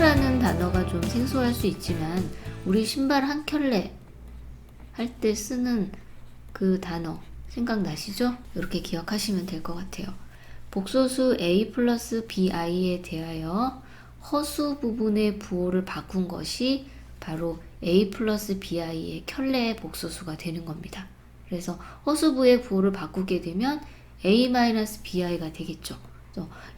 단어가 좀 생소할 수 있지만 우리 신발 한 켤레 할 때 쓰는 그 단어 생각나시죠? 이렇게 기억하시면 될 것 같아요. 복소수 a 플러스 bi에 대하여 허수 부분의 부호를 바꾼 것이 바로 a 플러스 bi의 켤레의 복소수가 되는 겁니다. 그래서 허수부의 부호를 바꾸게 되면 a 마이너스 bi가 되겠죠.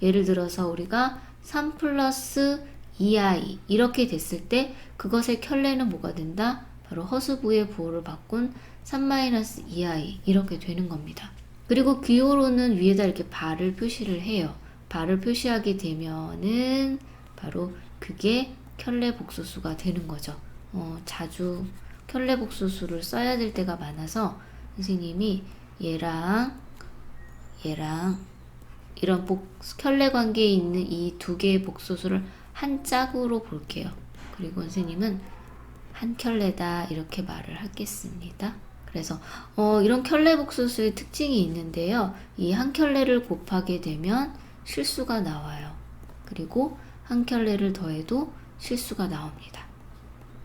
예를 들어서 우리가 3 플러스 2i 이렇게 됐을 때 그것의 켤레는 뭐가 된다? 바로 허수부의 부호를 바꾼 3 마이너스 2i 이렇게 되는 겁니다. 그리고 귀호로는 위에다 이렇게 발을 표시를 해요. 발을 표시하게 되면은 바로 그게 켤레 복소수가 되는 거죠. 어, 자주 켤레 복소수를 써야 될 때가 많아서 선생님이 얘랑 얘랑 이런 복, 켤레 관계에 있는 이 두 개의 복소수를 한 짝으로 볼게요. 그리고 선생님은 한 켤레다 이렇게 말을 하겠습니다. 그래서 어, 이런 켤레 복소수의 특징이 있는데요. 이 한 켤레를 곱하게 되면 실수가 나와요. 그리고 한 켤레를 더해도 실수가 나옵니다.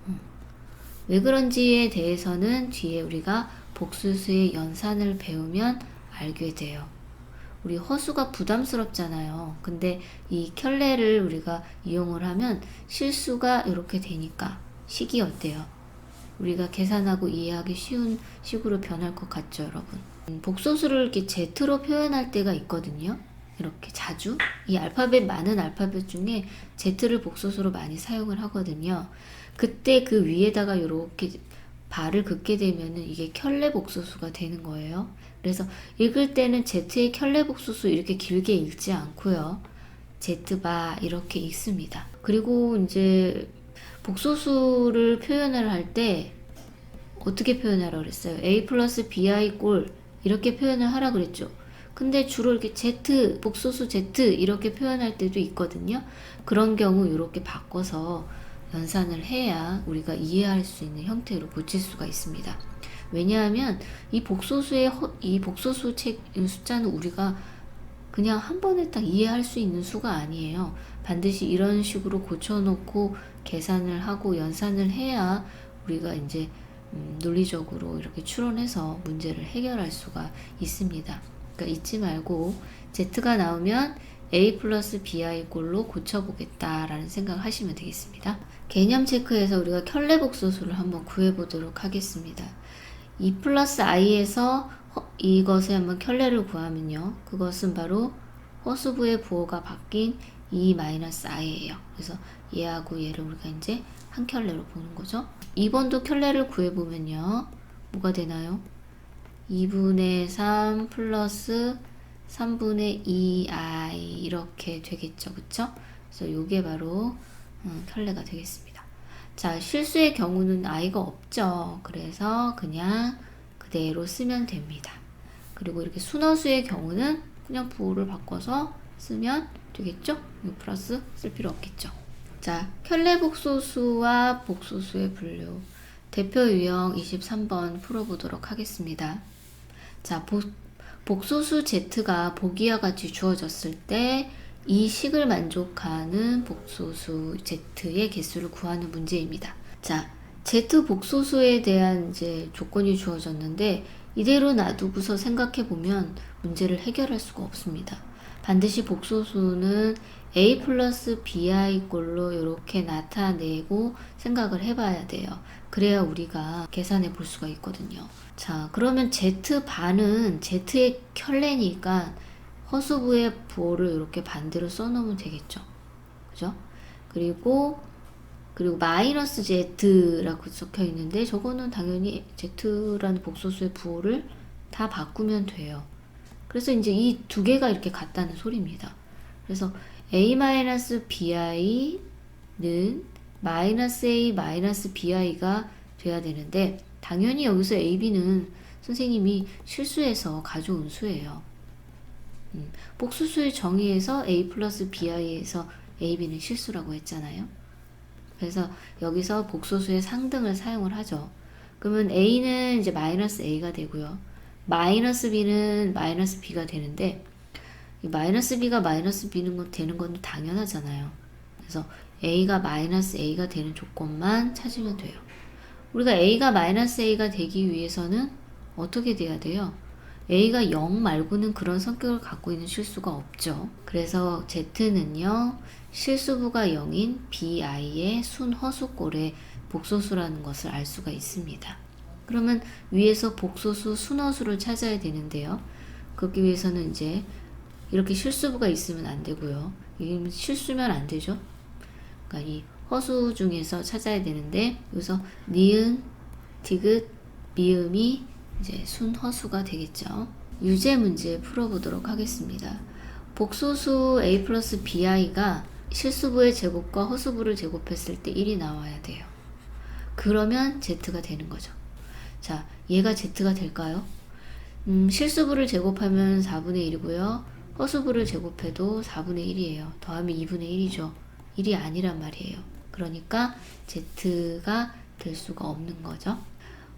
음. 왜 그런지에 대해서는 뒤에 우리가 복수수의 연산을 배우면 알게 돼요. 우리 허수가 부담스럽잖아요. 근데 이 켤레를 우리가 이용을 하면 실수가 이렇게 되니까 식이 어때요? 우리가 계산하고 이해하기 쉬운 식으로 변할 것 같죠, 여러분? 음, 복소수를 이렇게 Z로 표현할 때가 있거든요. 이렇게 자주 이 알파벳 많은 알파벳 중에 Z를 복소수로 많이 사용을 하거든요. 그때 그 위에다가 이렇게 발을 긋게 되면은 이게 켤레 복소수가 되는 거예요. 그래서 읽을 때는 Z의 켤레 복소수 이렇게 길게 읽지 않고요. Z바 이렇게 읽습니다. 그리고 이제 복소수를 표현을 할 때 어떻게 표현하라 그랬어요? A 플러스 BI 꼴 이렇게 표현을 하라 그랬죠. 근데 주로 이렇게 Z, 복소수 Z 이렇게 표현할 때도 있거든요. 그런 경우 이렇게 바꿔서 연산을 해야 우리가 이해할 수 있는 형태로 고칠 수가 있습니다. 왜냐하면 이 복소수의 허, 이 복소수 책 숫자는 우리가 그냥 한 번에 딱 이해할 수 있는 수가 아니에요. 반드시 이런 식으로 고쳐놓고 계산을 하고 연산을 해야 우리가 이제 음, 논리적으로 이렇게 추론해서 문제를 해결할 수가 있습니다. 그러니까 잊지 말고 Z가 나오면 A 플러스 BI 꼴로 고쳐보겠다라는 생각을 하시면 되겠습니다. 개념 체크에서 우리가 켤레 복소수를 한번 구해보도록 하겠습니다. 2 플러스 i에서 이것에 한번 켤레를 구하면요. 그것은 바로 허수부의 부호가 바뀐 2 마이너스 i예요. 그래서 얘하고 얘를 우리가 이제 한 켤레로 보는 거죠. 2번도 켤레를 구해보면요. 뭐가 되나요? 2분의 3 플러스 3분의 2i 이렇게 되겠죠. 그쵸? 그래서 이게 바로 음, 켤레가 되겠습니다. 자, 실수의 경우는 i가 없죠. 그래서 그냥 그대로 쓰면 됩니다. 그리고 이렇게 순허수의 경우는 그냥 부호를 바꿔서 쓰면 되겠죠? 플러스 쓸 필요 없겠죠. 자, 켤레 복소수와 복소수의 분류. 대표 유형 23번 풀어보도록 하겠습니다. 자, 복, 복소수 Z가 보기와 같이 주어졌을 때 이 식을 만족하는 복소수 Z의 개수를 구하는 문제입니다. 자, Z 복소수에 대한 이제 조건이 주어졌는데 이대로 놔두고서 생각해 보면 문제를 해결할 수가 없습니다. 반드시 복소수는 a 플러스 bi 꼴로 이렇게 나타내고 생각을 해봐야 돼요. 그래야 우리가 계산해 볼 수가 있거든요. 자, 그러면 z 반은 z의 켤레니까 허수부의 부호를 이렇게 반대로 써놓으면 되겠죠. 그죠? 그리고 그리고 마이너스 z라고 적혀 있는데 저거는 당연히 z라는 복소수의 부호를 다 바꾸면 돼요. 그래서 이제 이 두 개가 이렇게 같다는 소리입니다. 그래서 a-bi는 마이너스 a 마이너스 bi가 돼야 되는데 당연히 여기서 ab는 선생님이 실수해서 가져온 수예요. 음, 복수수의 정의에서 a 플러스 bi에서 ab는 실수라고 했잖아요. 그래서 여기서 복소수의 상등을 사용을 하죠. 그러면 a는 이제 마이너스 a가 되고요. 마이너스 b는 마이너스 b가 되는데 마이너스 b가 마이너스 b는 건 되는 건 당연하잖아요. 그래서 a가 마이너스 a가 되는 조건만 찾으면 돼요. 우리가 a가 마이너스 a가 되기 위해서는 어떻게 돼야 돼요? A가 0 말고는 그런 성격을 갖고 있는 실수가 없죠. 그래서 z는요, 실수부가 0인 bi의 순허수꼴의 복소수라는 것을 알 수가 있습니다. 그러면 위에서 복소수 순허수를 찾아야 되는데요. 그렇기 위해서는 이제 이렇게 실수부가 있으면 안 되고요. 실수면 안 되죠. 그러니까 이 허수 중에서 찾아야 되는데 여기서 니은, 디귿, 미음이 이제 순허수가 되겠죠. 유제 문제 풀어보도록 하겠습니다. 복소수 a 플러스 bi가 실수부의 제곱과 허수부를 제곱했을 때 1이 나와야 돼요. 그러면 z가 되는 거죠. 자, 얘가 z가 될까요? 음, 실수부를 제곱하면 4분의 1이고요. 허수부를 제곱해도 4분의 1이에요. 더하면 2분의 1이죠. 1이 아니란 말이에요. 그러니까 z가 될 수가 없는 거죠.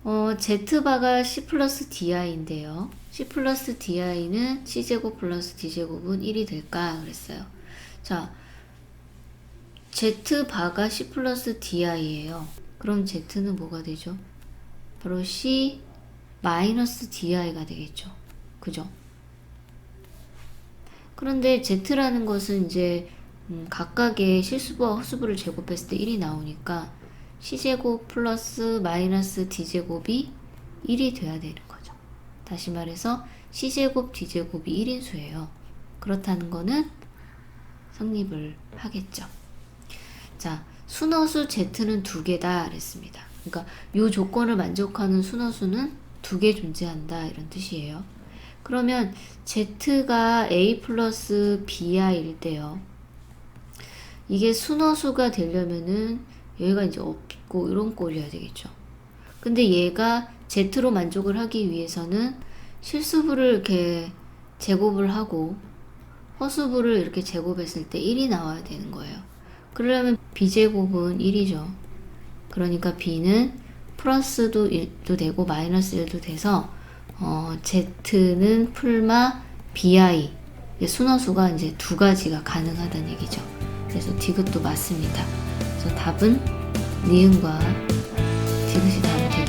어, z바가 c 플러스 di인데요. c 플러스 di는 c제곱 플러스 d제곱은 1이 될까 그랬어요. 자, z바가 c 플러스 di예요. 그럼 z는 뭐가 되죠? 바로 c 마이너스 di가 되겠죠. 그죠? 그런데 z라는 것은 이제 음, 각각의 실수부와 허수부를 제곱했을 때 1이 나오니까 c제곱 플러스 마이너스 d제곱이 1이 돼야 되는 거죠. 다시 말해서 c제곱 d제곱이 1인 수예요. 그렇다는 거는 성립을 하겠죠. 자, 순허수 z는 두 개다 그랬습니다. 그러니까 이 조건을 만족하는 순허수는 두 개 존재한다 이런 뜻이에요. 그러면 z가 a 플러스 bi일 때요. 이게 순허수가 되려면은 여기가 이제 없고 이런 꼴이어야 되겠죠. 근데 얘가 z로 만족을 하기 위해서는 실수부를 이렇게 제곱을 하고 허수부를 이렇게 제곱했을 때 1이 나와야 되는 거예요. 그러려면 b제곱은 1이죠. 그러니까 b는 플러스도 1도 되고 마이너스 1도 돼서 어, z는 풀마 bi 순허수가 이제 두 가지가 가능하다는 얘기죠. 그래서 디귿도 맞습니다. 그래서 답은 니은과 디귿이 답이 되겠죠.